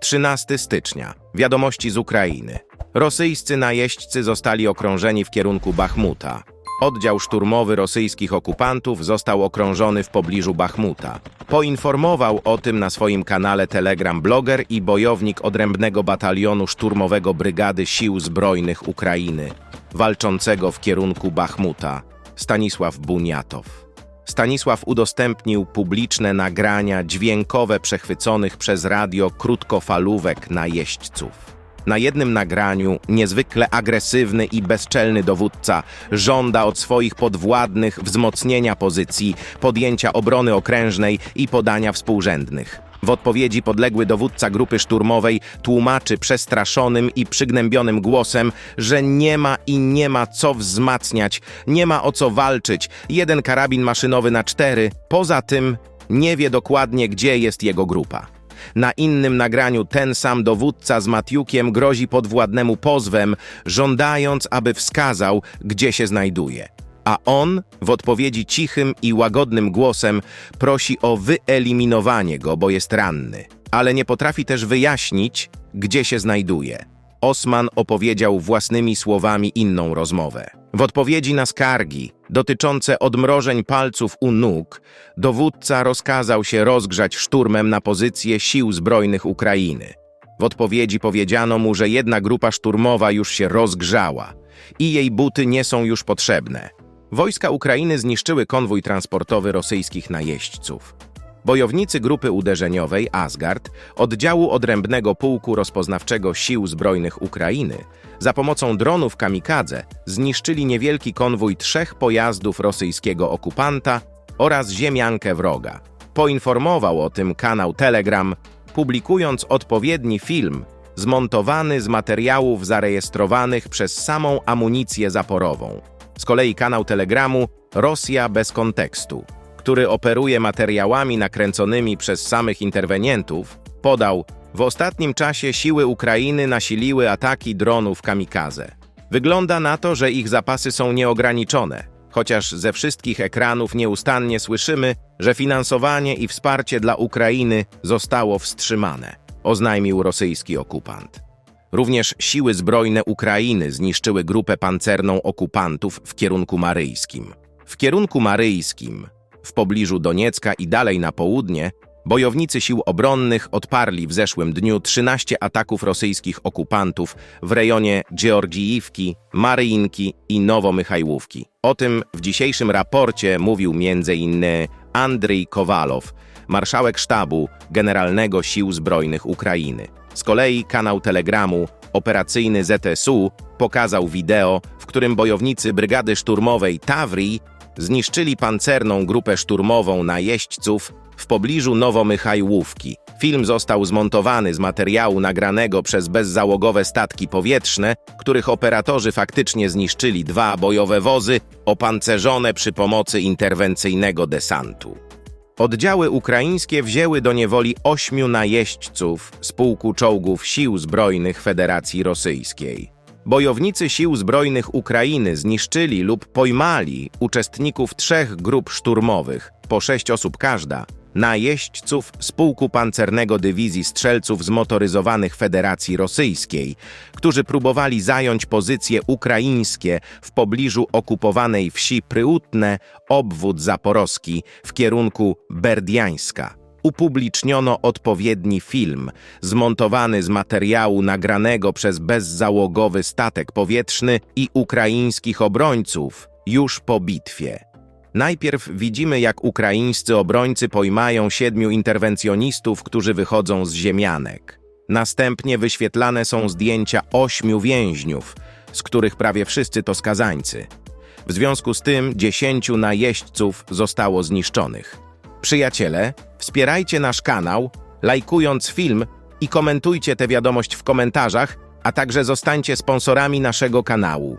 13 stycznia. Wiadomości z Ukrainy. Rosyjscy najeźdźcy zostali okrążeni w kierunku Bachmuta. Oddział szturmowy rosyjskich okupantów został okrążony w pobliżu Bachmuta. Poinformował o tym na swoim kanale Telegram bloger i bojownik odrębnego batalionu szturmowego Brygady Sił Zbrojnych Ukrainy, walczącego w kierunku Bachmuta, Stanisław Buniatow. Stanisław udostępnił publiczne nagrania dźwiękowe przechwyconych przez radio krótkofalówek najeźdźców. Na jednym nagraniu niezwykle agresywny i bezczelny dowódca żąda od swoich podwładnych wzmocnienia pozycji, podjęcia obrony okrężnej i podania współrzędnych. W odpowiedzi podległy dowódca grupy szturmowej tłumaczy przestraszonym i przygnębionym głosem, że nie ma i nie ma co wzmacniać, nie ma o co walczyć. Jeden karabin maszynowy na cztery, poza tym nie wie dokładnie, gdzie jest jego grupa. Na innym nagraniu ten sam dowódca z Matiukiem grozi podwładnemu pozwem, żądając, aby wskazał, gdzie się znajduje. A on w odpowiedzi cichym i łagodnym głosem prosi o wyeliminowanie go, bo jest ranny, ale nie potrafi też wyjaśnić, gdzie się znajduje. Osman opowiedział własnymi słowami inną rozmowę. W odpowiedzi na skargi dotyczące odmrożeń palców u nóg, dowódca rozkazał się rozgrzać szturmem na pozycje sił zbrojnych Ukrainy. W odpowiedzi powiedziano mu, że jedna grupa szturmowa już się rozgrzała i jej buty nie są już potrzebne. Wojska Ukrainy zniszczyły konwój transportowy rosyjskich najeźdźców. Bojownicy grupy uderzeniowej Asgard, oddziału odrębnego pułku rozpoznawczego Sił Zbrojnych Ukrainy, za pomocą dronów kamikadze zniszczyli niewielki konwój trzech pojazdów rosyjskiego okupanta oraz ziemiankę wroga. Poinformował o tym kanał Telegram, publikując odpowiedni film zmontowany z materiałów zarejestrowanych przez samą amunicję zaporową. Z kolei kanał Telegramu Rosja bez kontekstu który operuje materiałami nakręconymi przez samych interwenientów, podał, w ostatnim czasie siły Ukrainy nasiliły ataki dronów kamikaze. Wygląda na to, że ich zapasy są nieograniczone, chociaż ze wszystkich ekranów nieustannie słyszymy, że finansowanie i wsparcie dla Ukrainy zostało wstrzymane, oznajmił rosyjski okupant. Również siły zbrojne Ukrainy zniszczyły grupę pancerną okupantów w kierunku maryjskim. W kierunku maryjskim w pobliżu Doniecka i dalej na południe, bojownicy sił obronnych odparli w zeszłym dniu 13 ataków rosyjskich okupantów w rejonie Georgiiwki, Maryinki i Nowomychajłówki. O tym w dzisiejszym raporcie mówił m.in. Andrzej Kowalow, marszałek sztabu Generalnego Sił Zbrojnych Ukrainy. Z kolei kanał Telegramu operacyjny ZSU pokazał wideo, w którym bojownicy Brygady Szturmowej Tawrii zniszczyli pancerną grupę szturmową najeźdźców w pobliżu Nowomychajłówki. Film został zmontowany z materiału nagranego przez bezzałogowe statki powietrzne, których operatorzy faktycznie zniszczyli dwa bojowe wozy opancerzone przy pomocy interwencyjnego desantu. Oddziały ukraińskie wzięły do niewoli ośmiu najeźdźców z pułku czołgów Sił Zbrojnych Federacji Rosyjskiej. Bojownicy Sił Zbrojnych Ukrainy zniszczyli lub pojmali uczestników trzech grup szturmowych, po sześć osób każda, najeźdźców z pułku pancernego Dywizji Strzelców Zmotoryzowanych Federacji Rosyjskiej, którzy próbowali zająć pozycje ukraińskie w pobliżu okupowanej wsi Pryutne, obwód zaporowski w kierunku Berdiańska upubliczniono odpowiedni film, zmontowany z materiału nagranego przez bezzałogowy statek powietrzny i ukraińskich obrońców już po bitwie. Najpierw widzimy, jak ukraińscy obrońcy pojmają siedmiu interwencjonistów, którzy wychodzą z ziemianek. Następnie wyświetlane są zdjęcia ośmiu więźniów, z których prawie wszyscy to skazańcy. W związku z tym dziesięciu najeźdźców zostało zniszczonych. Przyjaciele, wspierajcie nasz kanał, lajkując film i komentujcie tę wiadomość w komentarzach, a także zostańcie sponsorami naszego kanału.